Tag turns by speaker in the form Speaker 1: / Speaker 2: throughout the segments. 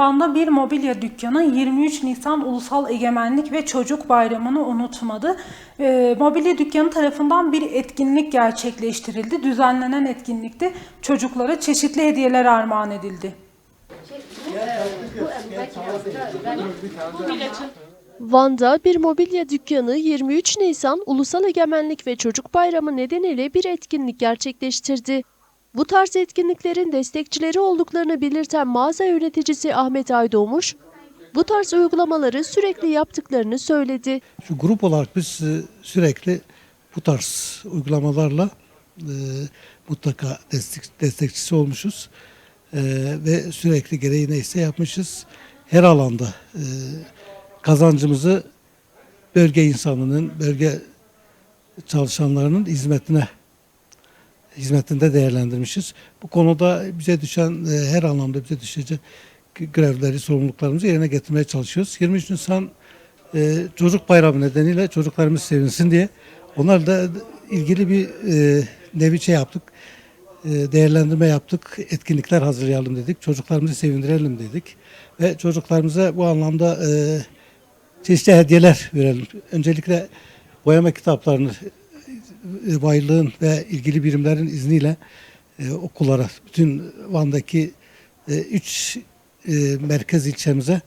Speaker 1: Van'da bir mobilya dükkanı 23 Nisan Ulusal Egemenlik ve Çocuk Bayramı'nı unutmadı. Ee, mobilya dükkanı tarafından bir etkinlik gerçekleştirildi. Düzenlenen etkinlikte çocuklara çeşitli hediyeler armağan edildi.
Speaker 2: Van'da bir mobilya dükkanı 23 Nisan Ulusal Egemenlik ve Çocuk Bayramı nedeniyle bir etkinlik gerçekleştirdi. Bu tarz etkinliklerin destekçileri olduklarını belirten mağaza yöneticisi Ahmet Aydoğmuş, bu tarz uygulamaları sürekli yaptıklarını söyledi.
Speaker 3: Şu grup olarak biz e, sürekli bu tarz uygulamalarla e, mutlaka destek, destekçisi olmuşuz. E, ve sürekli gereği neyse yapmışız. Her alanda e, kazancımızı bölge insanının, bölge çalışanlarının hizmetine hizmetinde değerlendirmişiz. Bu konuda bize düşen e, her anlamda bize düşecek görevleri, sorumluluklarımızı yerine getirmeye çalışıyoruz. 23 Nisan e, çocuk bayramı nedeniyle çocuklarımız sevinsin diye onlar da ilgili bir e, nevi şey yaptık. E, değerlendirme yaptık. Etkinlikler hazırlayalım dedik. Çocuklarımızı sevindirelim dedik. Ve çocuklarımıza bu anlamda çeşitli hediyeler verelim. Öncelikle boyama kitaplarını baylığın ve ilgili birimlerin izniyle e, okullara, bütün Van'daki 3 merkez ilçemize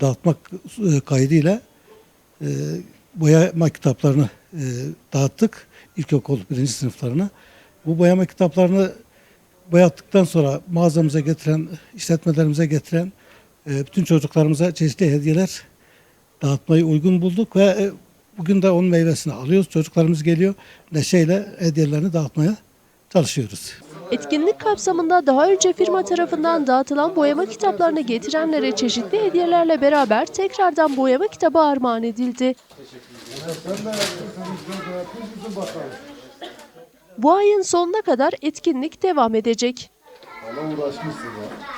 Speaker 3: dağıtmak e, kaydıyla e, boyama kitaplarını e, dağıttık ilkokul birinci sınıflarına. Bu boyama kitaplarını boyattıktan sonra mağazamıza getiren, işletmelerimize getiren e, bütün çocuklarımıza çeşitli hediyeler dağıtmayı uygun bulduk ve e, bugün de onun meyvesini alıyoruz. Çocuklarımız geliyor neşeyle hediyelerini dağıtmaya çalışıyoruz.
Speaker 2: Etkinlik kapsamında daha önce firma tarafından dağıtılan boyama kitaplarını getirenlere çeşitli hediyelerle beraber tekrardan boyama kitabı armağan edildi. Bu ayın sonuna kadar etkinlik devam edecek.
Speaker 4: Valla uğraşmışsın ya.